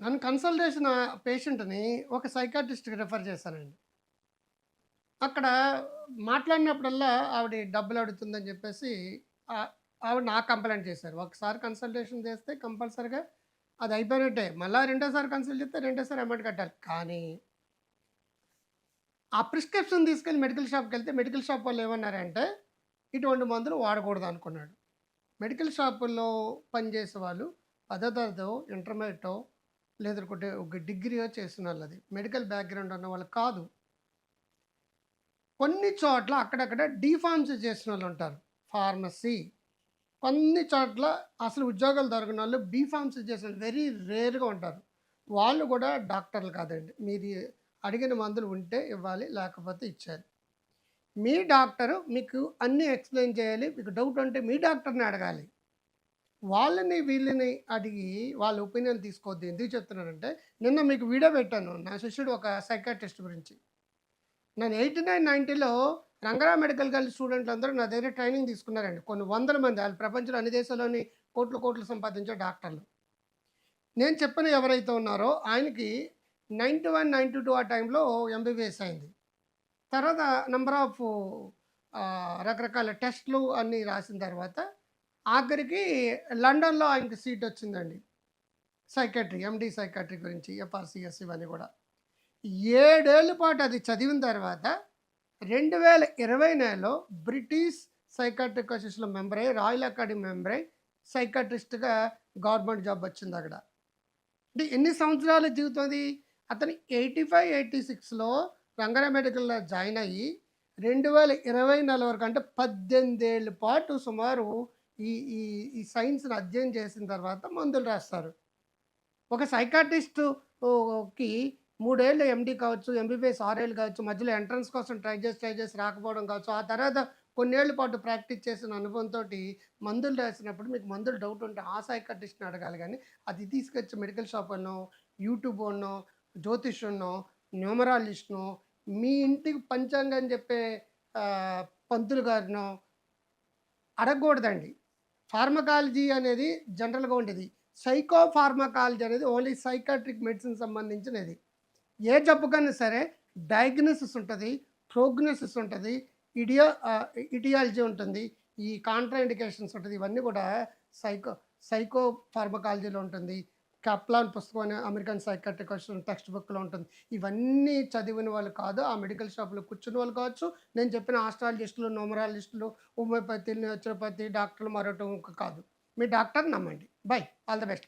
నన్ను కన్సల్ట్ చేసిన పేషెంట్‌ని ఒక సైకియాట్రిస్ట్‌కి రిఫర్ చేశానండి. అక్కడ మాట్లాడినప్పుడల్లా ఆవిడ డబ్బులు అడుగుతుందని చెప్పేసి ఆవిడ నాకు కంప్లైంట్ చేశారు. ఒకసారి కన్సల్టేషన్ చేస్తే కంపల్సరీగా అది అయిపోయినట్టే. మళ్ళీ రెండోసారి కన్సల్ట్ చేస్తే రెండోసారి అమౌంట్ కట్టాలి. కానీ ఆ ప్రిస్క్రిప్షన్ తీసుకెళ్ళి మెడికల్ షాప్కి వెళ్తే మెడికల్ షాప్ వాళ్ళు ఏమన్నారంటే, ఇటువంటి మందులు వాడకూడదు అనుకున్నాడు. మెడికల్ షాపుల్లో పనిచేసే వాళ్ళు పదో తరగతో, ఇంటర్మీడియేటో లేదనుకుంటే ఒక డిగ్రీయో చేసినోళ్ళది. మెడికల్ బ్యాక్‌గ్రౌండ్ ఉన్న వాళ్ళు కాదు. కొన్ని చోట్ల అక్కడక్కడ డిఫార్మ్సీ చేసిన వాళ్ళు ఉంటారు ఫార్మసీ. కొన్ని చోట్ల అసలు ఉద్యోగాలు దొరకని వాళ్ళు ఫార్మసీ చేసిన వెరీ రేర్‌గా ఉంటారు. వాళ్ళు కూడా డాక్టర్లు కాదండి. మీరు అడిగిన మందులు ఉంటే ఇవ్వాలి. లేకపోతే ఇచ్చారు మీ డాక్టరు మీకు అన్నీ ఎక్స్‌ప్లెయిన్ చేయాలి. మీకు డౌట్ ఉంటే మీ డాక్టర్‌ని అడగాలి. వాళ్ళని వీళ్ళని అడిగి వాళ్ళ ఒపీనియన్ తీసుకోవద్దు. ఎందుకు చెప్తున్నానంటే నిన్న మీకు వీడియో పెట్టాను. నా శిష్యుడు ఒక సైకాట్రిస్ట్ గురించి. నేను 89, 90లో రంగరామ మెడికల్ కాలేజ్ స్టూడెంట్లందరూ నా దగ్గర ట్రైనింగ్ తీసుకున్నారండి. కొన్ని వందల మంది వాళ్ళు ప్రపంచంలో అన్ని దేశాల్లోని కోట్లు, కోట్లు సంపాదించే డాక్టర్లు. నేను చెప్పిన ఎవరైతే ఉన్నారో ఆయనకి 91, 92 ఆ టైంలో ఎంబీబీఎస్ అయింది. తర్వాత నెంబర్ ఆఫ్ రకరకాల టెస్ట్‌లు అన్నీ రాసిన తర్వాత ఆఖరికి లండన్‌లో ఆయనకి సీట్ వచ్చిందండి. సైకాట్రీ ఎండి సైకాట్రీ గురించి ఎఫ్ఆర్‌సీఎస్ ఇవన్నీ కూడా. ఏడేళ్ళ పాటు అది చదివిన తర్వాత 2020 నెలలో బ్రిటిష్ సైకాట్రిక్ అసోసియేషన్‌లో మెంబర్ అయ్యి, రాయల్ అకాడమీ మెంబర్ అయ్యి సైకాట్రిస్ట్గా గవర్నమెంట్ జాబ్ వచ్చిందక్కడ. అంటే ఎన్ని సంవత్సరాల జీవితం అది? అతను 85, 86లో రంగారావు మెడికల్‌లో జాయిన్ అయ్యి 2024 వరకు అంటే పద్దెనిమిది ఏళ్ళ పాటు సుమారు ఈ ఈ ఈ సైన్స్‌ని అధ్యయనం చేసిన తర్వాత మందులు రాస్తారు. ఒక సైకాటిస్టుకి మూడేళ్ళు ఎండి కావచ్చు, ఎంబీబీఎస్ ఆరేళ్ళు కావచ్చు, మధ్యలో ఎంట్రన్స్ కోసం ట్రై చేసి, ట్రై చేసి రాకపోవడం కావచ్చు. ఆ తర్వాత కొన్నేళ్ళ పాటు ప్రాక్టీస్ చేసిన అనుభవంతోటి మందులు రాసినప్పుడు మీకు మందులు డౌట్ ఉంటే ఆ సైకాటిస్ట్ని అడగాలి కానీ అది తీసుకొచ్చి మెడికల్ షాప్ అన్నో షాపోనో, జ్యోతిష్ ఉన్నో న్యూమరాలజిస్ట్‌నో, మీ ఇంటికి పంచాంగం చెప్పే పంతులు గారినో అడగకూడదండి. ఫార్మకాలజీ అనేది జనరల్‌గా ఉండేది. సైకో ఫార్మకాలజీ అనేది ఓన్లీ సైకాట్రిక్ మెడిసిన్ సంబంధించినది. ఏ జబ్బుకైనా సరే డయాగ్నోసిస్ ఉంటుంది ప్రోగ్నోసిస్ ఉంటుంది ఇడియో ఇడియాలజీ ఇటియాలజీ ఉంటుంది. ఈ కాంట్రా ఇండికేషన్స్ ఉంటుంది ఇవన్నీ కూడా సైకో సైకో ఫార్మకాలజీలో ఉంటుంది. కప్లాన్ పుస్తకం అనే అమెరికన్ సైకియాట్రిక్ టెక్స్ట్ బుక్‌లో ఉంటుంది. ఇవన్నీ చదివిన వాళ్ళు కాదు. ఆ మెడికల్ షాప్‌లో కూర్చున్న వాళ్ళు కావచ్చు. నేను చెప్పిన ఆస్ట్రాలజిస్టులు, న్యూమరాలజిస్టులు, హోమియోపతి, నేచురోపతి డాక్టర్లు మరొకటి కాదు. మీ డాక్టర్‌ని నమ్మండి. బై. All the best.